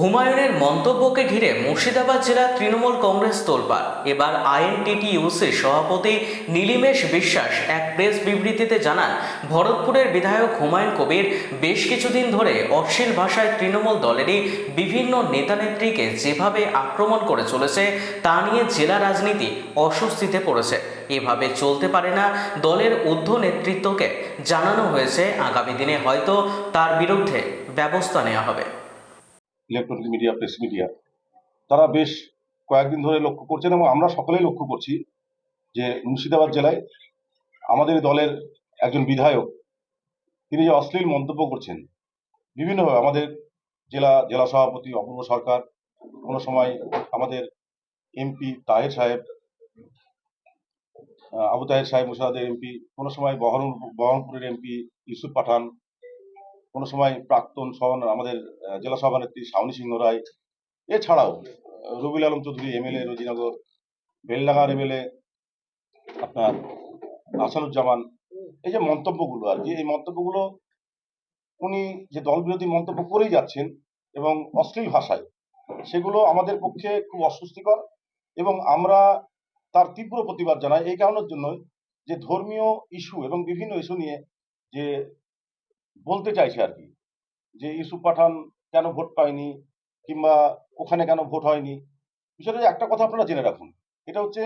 হুমায়ুনের মন্তব্যকে ঘিরে মুর্শিদাবাদ জেলা তৃণমূল কংগ্রেস তোলপাড় এবার ইউসির সভাপতি নীলিমেশ বিশ্বাস এক প্রেস বিবৃতিতে জানান ভরতপুরের বিধায়ক হুমায়ুন কবির বেশ কিছুদিন ধরে অশ্লীল ভাষায় তৃণমূল দলেরই বিভিন্ন নেতানেত্রীকে যেভাবে আক্রমণ করে চলেছে তা নিয়ে জেলা রাজনীতি অস্বস্তিতে পড়েছে এভাবে চলতে পারে না দলের ঊর্ধ্ব নেতৃত্বকে জানানো হয়েছে আগামী দিনে হয়তো তার বিরুদ্ধে ব্যবস্থা নেওয়া হবে ইলেকট্রনিক মিডিয়া প্রেস মিডিয়া তারা বেশ কয়েকদিন ধরে লক্ষ্য করছেন এবং আমরা সকলেই লক্ষ্য করছি যে মুর্শিদাবাদ জেলায় আমাদের দলের একজন বিধায়ক তিনি যে অশ্লীল মন্তব্য করছেন বিভিন্নভাবে আমাদের জেলা জেলা সভাপতি অপূর্ব সরকার কোনো সময় আমাদের এমপি তাহের সাহেব আবু তাহের সাহেব মুর্শিদাবাদের এমপি কোনো সময় বহরমপুর বহরমপুরের এমপি ইউসুফ পাঠান কোনো সময় প্রাক্তন সভান আমাদের জেলা সভানেত্রী শাওনি সিংহ রায় এছাড়াও রবিল আলম চৌধুরী এমএলএ রোজিনগর বেলডাঙ্গার এমএলএ আপনার আসানুজ্জামান এই যে মন্তব্যগুলো আর কি এই মন্তব্যগুলো উনি যে দল বিরোধী মন্তব্য করেই যাচ্ছেন এবং অশ্লীল ভাষায় সেগুলো আমাদের পক্ষে খুব অস্বস্তিকর এবং আমরা তার তীব্র প্রতিবাদ জানাই এই কারণের জন্য যে ধর্মীয় ইস্যু এবং বিভিন্ন ইস্যু নিয়ে যে বলতে চাইছে আর কি যে ইউসুফ পাঠান কেন ভোট পায়নি কিংবা ওখানে কেন ভোট হয়নি বিষয়টা একটা কথা আপনারা জেনে রাখুন এটা হচ্ছে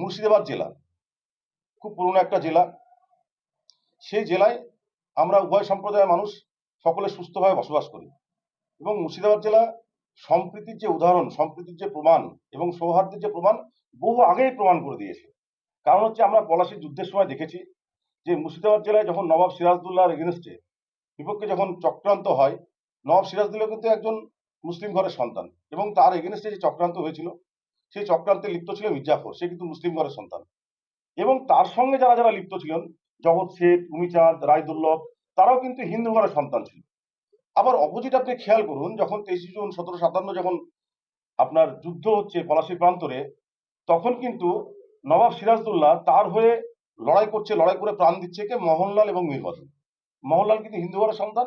মুর্শিদাবাদ জেলা খুব পুরনো একটা জেলা সেই জেলায় আমরা উভয় সম্প্রদায়ের মানুষ সকলে সুস্থভাবে বসবাস করি এবং মুর্শিদাবাদ জেলা সম্প্রীতির যে উদাহরণ সম্প্রীতির যে প্রমাণ এবং সৌহার্দ্যের যে প্রমাণ বহু আগেই প্রমাণ করে দিয়েছে কারণ হচ্ছে আমরা পলাশীর যুদ্ধের সময় দেখেছি যে মুর্শিদাবাদ জেলায় যখন নবাব সিরাজদুল্লাহ এগেনস্টে বিপক্ষে যখন চক্রান্ত হয় নবাব সিরাজদুল্লাহ কিন্তু একজন মুসলিম ঘরের সন্তান এবং তার এগেনস্টে যে চক্রান্ত হয়েছিল সেই চক্রান্তে লিপ্ত ছিল মির্জাফর সে কিন্তু মুসলিম ঘরের সন্তান এবং তার সঙ্গে যারা যারা লিপ্ত ছিলেন জগৎ শেঠ উমিচাঁদ রায়দুল্লভ তারাও কিন্তু হিন্দু ঘরের সন্তান ছিল আবার অপোজিট আপনি খেয়াল করুন যখন তেইশে জুন সতেরো সাতান্ন যখন আপনার যুদ্ধ হচ্ছে পলাশী প্রান্তরে তখন কিন্তু নবাব সিরাজদুল্লাহ তার হয়ে লড়াই করছে লড়াই করে প্রাণ দিচ্ছে কে মোহনলাল এবং মীরবদন মহলাল কিন্তু হিন্দু ঘরের সন্তান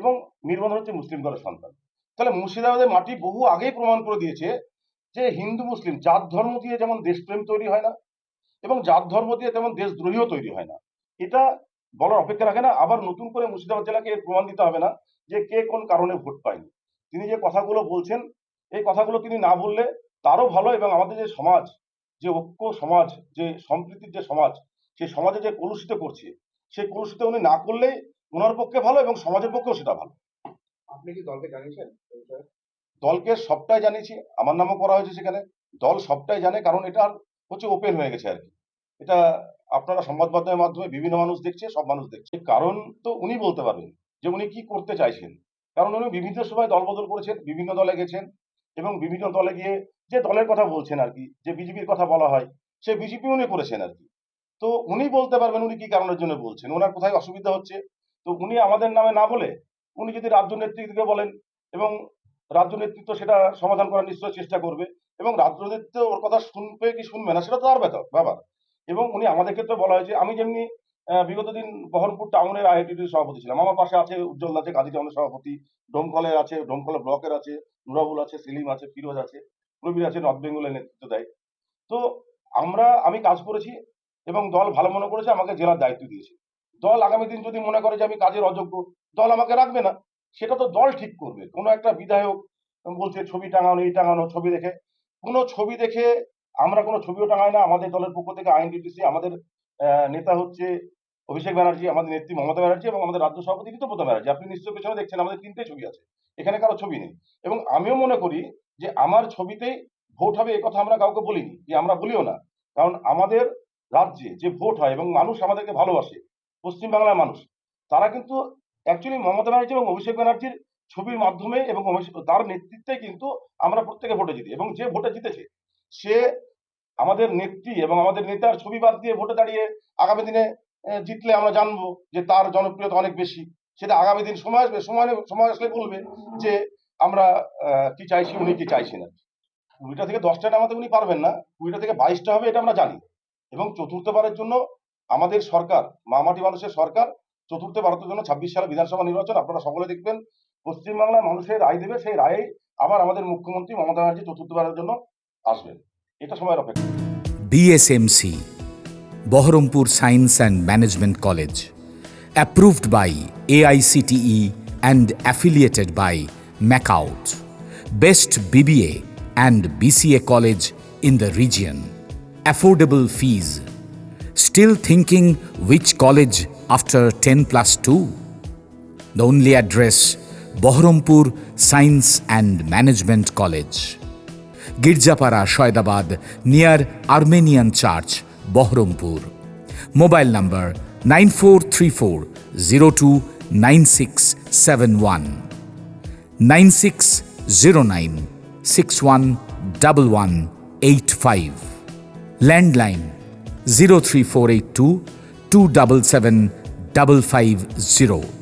এবং নির্মল হচ্ছে মুসলিম ঘরের সন্তান তাহলে মুর্শিদাবাদের মাটি বহু আগেই প্রমাণ করে দিয়েছে যে হিন্দু মুসলিম জাত ধর্ম দিয়ে যেমন দেশপ্রেম তৈরি হয় না এবং জাত ধর্ম দিয়ে তেমন দেশদ্রোহীও তৈরি হয় না এটা বলার অপেক্ষা রাখে না আবার নতুন করে মুর্শিদাবাদ জেলাকে এর প্রমাণ দিতে হবে না যে কে কোন কারণে ভোট পায়নি তিনি যে কথাগুলো বলছেন এই কথাগুলো তিনি না বললে তারও ভালো এবং আমাদের যে সমাজ যে ঐক্য সমাজ যে সম্প্রীতির যে সমাজ সেই সমাজে যে কলুষিত করছে সেই কলুষিতে উনি না করলে ওনার পক্ষে ভালো এবং সমাজের পক্ষেও সেটা ভালো আপনি কি দলকে জানিয়েছেন দলকে সবটাই জানিয়েছি আমার নামও করা হয়েছে সেখানে দল সবটাই জানে কারণ এটা হচ্ছে ওপেন হয়ে গেছে আর কি এটা আপনারা সংবাদ মাধ্যমের মাধ্যমে বিভিন্ন মানুষ দেখছে সব মানুষ দেখছে কারণ তো উনি বলতে পারবেন যে উনি কি করতে চাইছেন কারণ উনি বিভিন্ন সময় দল বদল করেছেন বিভিন্ন দলে গেছেন এবং বিভিন্ন দলে গিয়ে যে দলের কথা বলছেন আর কি যে বিজেপির কথা বলা হয় সে বিজেপি উনি করেছেন আর কি তো উনি বলতে পারবেন উনি কি কারণের জন্য বলছেন ওনার কোথায় অসুবিধা হচ্ছে তো উনি আমাদের নামে না বলে উনি যদি রাজ্য নেতৃত্বকে বলেন এবং রাজ্য নেতৃত্ব সেটা সমাধান করার নিশ্চয় চেষ্টা করবে এবং রাজ্য নেতৃত্ব ওর কথা শুনবে কি শুনবে না সেটা তো আর ব্যাপার ব্যাপার এবং উনি আমাদের ক্ষেত্রে বলা হয়েছে আমি যেমনি বিগত দিন বহরমপুর টাউনের আইআইটির সভাপতি ছিলাম আমার পাশে আছে উজ্জ্বল আছে গাজী টাউনের সভাপতি ডোমকলের আছে ডোমকলের ব্লকের আছে নুরাবুল আছে সেলিম আছে ফিরোজ আছে প্রবীর আছে নর্থ বেঙ্গলের নেতৃত্ব দেয় তো আমরা আমি কাজ করেছি এবং দল ভালো মনে করেছে আমাকে জেলার দায়িত্ব দিয়েছে দল আগামী দিন যদি মনে করে যে আমি কাজের অযোগ্য দল আমাকে রাখবে না সেটা তো দল ঠিক করবে কোনো একটা বিধায়ক বলছে ছবি টাঙানো এই টাঙানো ছবি দেখে কোনো ছবি দেখে আমরা কোনো ছবিও টাঙাই না আমাদের দলের পক্ষ থেকে আইনডিটিসি আমাদের নেতা হচ্ছে অভিষেক ব্যানার্জি আমাদের নেত্রী মমতা ব্যানার্জি এবং আমাদের রাজ্য সভাপতি ঋতুপ্রতা ব্যানার্জি আপনি নিশ্চয় পেছনে দেখছেন আমাদের তিনটে ছবি আছে এখানে কারো ছবি নেই এবং আমিও মনে করি যে আমার ছবিতেই ভোট হবে এ কথা আমরা কাউকে বলিনি যে আমরা বলিও না কারণ আমাদের রাজ্যে যে ভোট হয় এবং মানুষ আমাদেরকে ভালোবাসে পশ্চিমবাংলার মানুষ তারা কিন্তু অ্যাকচুয়ালি মমতা ব্যানার্জি এবং অভিষেক ব্যানার্জির ছবির মাধ্যমে এবং তার নেতৃত্বে কিন্তু আমরা প্রত্যেকে ভোটে জিতি এবং যে ভোটে জিতেছে সে আমাদের নেত্রী এবং আমাদের নেতার ছবি বাদ দিয়ে ভোটে দাঁড়িয়ে আগামী দিনে জিতলে আমরা জানবো যে তার জনপ্রিয়তা অনেক বেশি সেটা আগামী দিন সময় আসবে সময় সময় আসলে বলবে যে আমরা কি চাইছি উনি কি চাইছি না কুড়িটা থেকে দশটা আমাদের উনি পারবেন না কুড়িটা থেকে বাইশটা হবে এটা আমরা জানি এবং চতুর্থবারের জন্য আমাদের সরকার মামাটি মানুষের সরকার চতুর্থ ভারতের জন্য ছাব্বিশ সালে বিধানসভা নির্বাচন আপনারা সকলে দেখবেন পশ্চিমবাংলার মানুষের রায় দেবে সেই রায়ে আবার আমাদের মুখ্যমন্ত্রী মমতা ব্যানার্জি চতুর্থবারের জন্য আসবেন এটা সময়ের অপেক্ষা BSMC Berhampore science and management college approved by AICTE and affiliated by MAKAUT best BBA and BCA college in the region affordable fees. Still thinking which college after 10 plus 2? The only address Bahrampur Science and Management College. Girjapara, Shoidabad, near Armenian Church, Bahrampur. Mobile number 9434 029671 9609 landline 03482 277 550.